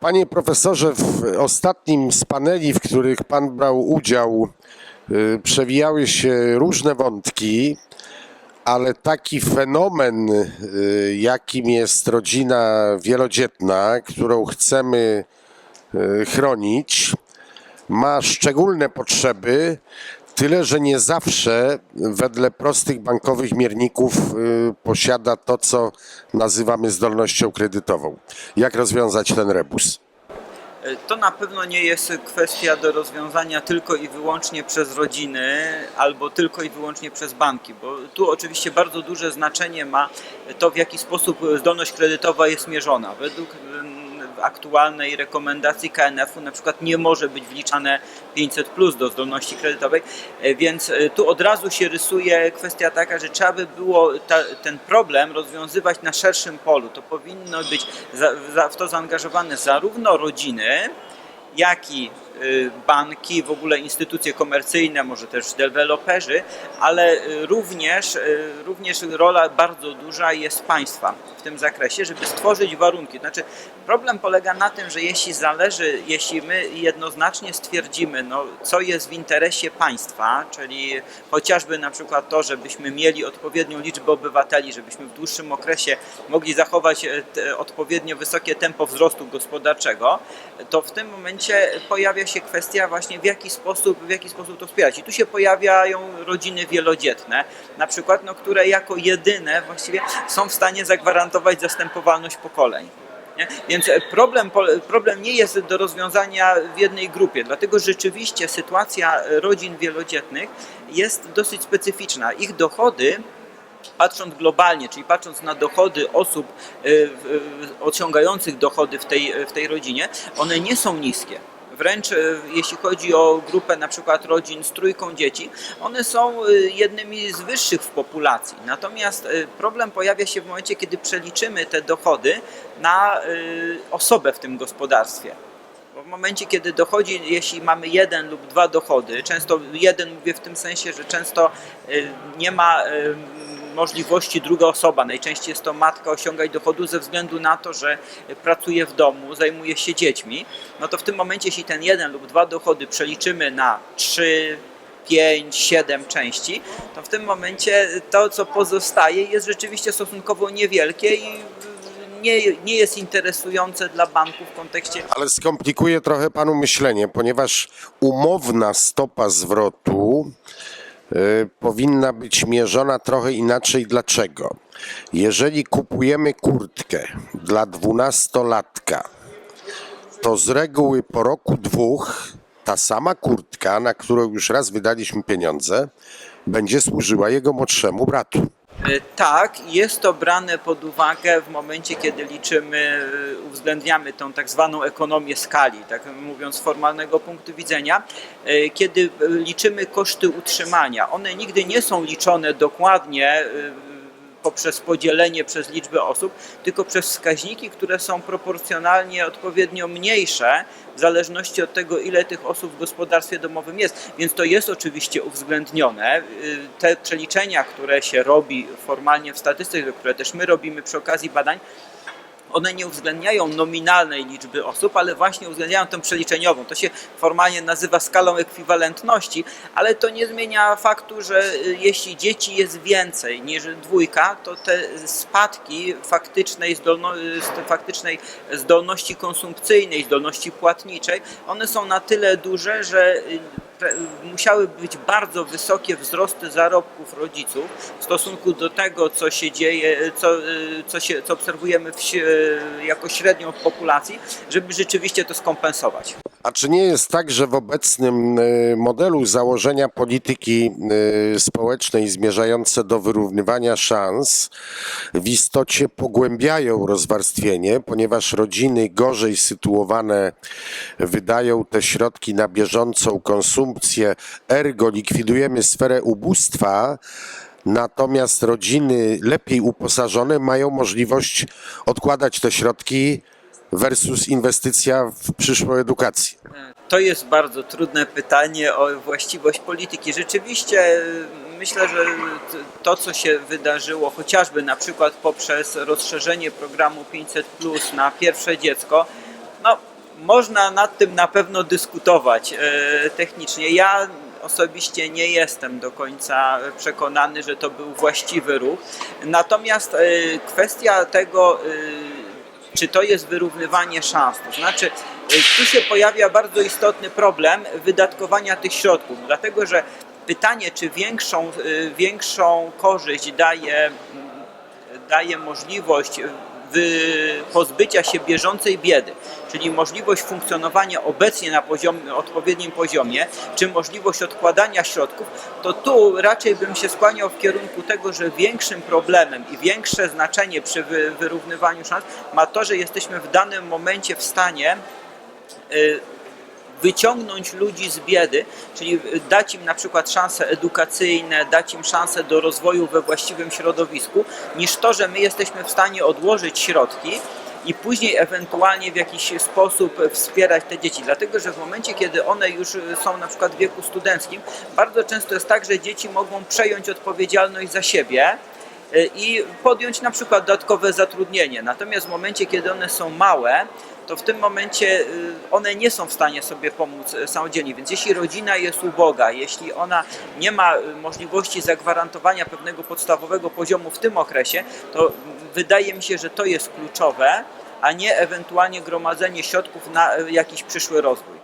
Panie profesorze, w ostatnim z paneli, w których pan brał udział, y, przewijały się różne wątki, ale taki fenomen, y, jakim jest rodzina wielodzietna, którą chcemy y, chronić, ma szczególne potrzeby, tyle że nie zawsze wedle prostych bankowych mierników y, posiada to, co nazywamy zdolnością kredytową. Jak rozwiązać ten rebus? To na pewno nie jest kwestia do rozwiązania tylko i wyłącznie przez rodziny albo tylko i wyłącznie przez banki, bo tu oczywiście bardzo duże znaczenie ma to, w jaki sposób zdolność kredytowa jest mierzona. Według mm, aktualnej rekomendacji KNF-u na przykład nie może być wliczane 500 plus do zdolności kredytowej, e, więc e, tu od razu się rysuje kwestia taka, że trzeba by było ta, ten problem rozwiązywać na szerszym polu. To powinno być za, za, w to zaangażowane zarówno rodziny, jak i banki, w ogóle instytucje komercyjne, może też deweloperzy, ale y, również, y, również rola bardzo duża jest państwa w tym zakresie, żeby stworzyć warunki. Znaczy, problem polega na tym, że jeśli zależy, jeśli my jednoznacznie stwierdzimy, no, co jest w interesie państwa, czyli chociażby na przykład to, żebyśmy mieli odpowiednią liczbę obywateli, żebyśmy w dłuższym okresie mogli zachować e, odpowiednio wysokie tempo wzrostu gospodarczego, to w tym momencie pojawia się kwestia właśnie w jaki sposób, w jaki sposób to wspierać. I tu się pojawiają rodziny wielodzietne, na przykład, no, które jako jedyne właściwie są w stanie zagwarantować zastępowalność pokoleń. Nie? Więc problem, problem nie jest do rozwiązania w jednej grupie, dlatego rzeczywiście sytuacja rodzin wielodzietnych jest dosyć specyficzna. Ich dochody patrząc globalnie, czyli patrząc na dochody osób y, y, osiągających dochody w tej, w tej rodzinie, one nie są niskie. Wręcz y, jeśli chodzi o grupę na przykład rodzin z trójką dzieci, one są y, jednymi z wyższych w populacji. Natomiast y, problem pojawia się w momencie, kiedy przeliczymy te dochody na osobę w tym gospodarstwie. Bo w momencie, kiedy dochodzi, jeśli mamy jeden lub dwa dochody, często jeden mówię w tym sensie, że często nie ma możliwości druga osoba, najczęściej jest to matka osiągać dochodu ze względu na to, że pracuje w domu, zajmuje się dziećmi, no to w tym momencie, jeśli ten jeden lub dwa dochody przeliczymy na trzy, pięć, siedem części, to w tym momencie to, co pozostaje, jest rzeczywiście stosunkowo niewielkie i nie, nie jest interesujące dla banków w kontekście Ale skomplikuje trochę panu myślenie, ponieważ umowna stopa zwrotu powinna być mierzona trochę inaczej. Dlaczego? Jeżeli kupujemy kurtkę dla dwunastolatka, to z reguły po roku dwóch ta sama kurtka, na którą już raz wydaliśmy pieniądze, będzie służyła jego młodszemu bratu. E, Tak, jest to brane pod uwagę w momencie, kiedy liczymy, e, uwzględniamy tą tak zwaną ekonomię skali, tak mówiąc z formalnego punktu widzenia, e, kiedy liczymy koszty utrzymania. One nigdy nie są liczone dokładnie poprzez podzielenie przez liczbę osób, tylko przez wskaźniki, które są proporcjonalnie odpowiednio mniejsze w zależności od tego, ile tych osób w gospodarstwie domowym jest. Więc to jest oczywiście uwzględnione. Y, Te przeliczenia, które się robi formalnie w statystyce, które też my robimy przy okazji badań, one nie uwzględniają nominalnej liczby osób, ale właśnie uwzględniają tę przeliczeniową. To się formalnie nazywa skalą ekwiwalentności, ale to nie zmienia faktu, że y, jeśli dzieci jest więcej niż dwójka, to te spadki faktycznej, zdolno, y, faktycznej zdolności konsumpcyjnej, zdolności płatniczej, one są na tyle duże, że y, musiały być bardzo wysokie wzrosty zarobków rodziców w stosunku do tego, co się dzieje, co, y, co, się, co obserwujemy w, si- jako średnią w populacji, żeby rzeczywiście to skompensować. A czy nie jest tak, że w obecnym y, modelu założenia polityki y, społecznej zmierzające do wyrównywania szans w istocie pogłębiają rozwarstwienie, ponieważ rodziny gorzej sytuowane wydają te środki na bieżącą konsumpcję, ergo likwidujemy sferę ubóstwa, natomiast rodziny lepiej uposażone mają możliwość odkładać te środki versus inwestycja w przyszłą edukację. To jest bardzo trudne pytanie o właściwość polityki. Rzeczywiście y, myślę, że to, co się wydarzyło, chociażby na przykład poprzez rozszerzenie programu 500 na pierwsze dziecko, No, można nad tym na pewno dyskutować e, technicznie. Ja osobiście nie jestem do końca przekonany, że to był właściwy ruch. Natomiast e, kwestia tego, czy to jest wyrównywanie szans, to znaczy e, tu się pojawia bardzo istotny problem wydatkowania tych środków, dlatego że pytanie, czy większą, e, większą korzyść daje daje możliwość pozbycia się bieżącej biedy, czyli możliwość funkcjonowania obecnie na poziomie, odpowiednim poziomie, czy możliwość odkładania środków, to tu raczej bym się skłaniał w kierunku tego, że większym problemem i większe znaczenie przy wy- wyrównywaniu szans ma to, że jesteśmy w danym momencie w stanie y, wyciągnąć ludzi z biedy, czyli dać im na przykład szanse edukacyjne, dać im szanse do rozwoju we właściwym środowisku, niż to, że my jesteśmy w stanie odłożyć środki i później ewentualnie w jakiś sposób wspierać te dzieci. Dlatego, że w momencie, kiedy one już są na przykład w wieku studenckim, bardzo często jest tak, że dzieci mogą przejąć odpowiedzialność za siebie i podjąć na przykład dodatkowe zatrudnienie. Natomiast w momencie, kiedy one są małe, to w tym momencie y, one nie są w stanie sobie pomóc y, samodzielnie. Więc jeśli rodzina jest uboga, jeśli ona nie ma możliwości zagwarantowania pewnego podstawowego poziomu w tym okresie, to wydaje mi się, że to jest kluczowe, a nie ewentualnie gromadzenie środków na jakiś przyszły rozwój.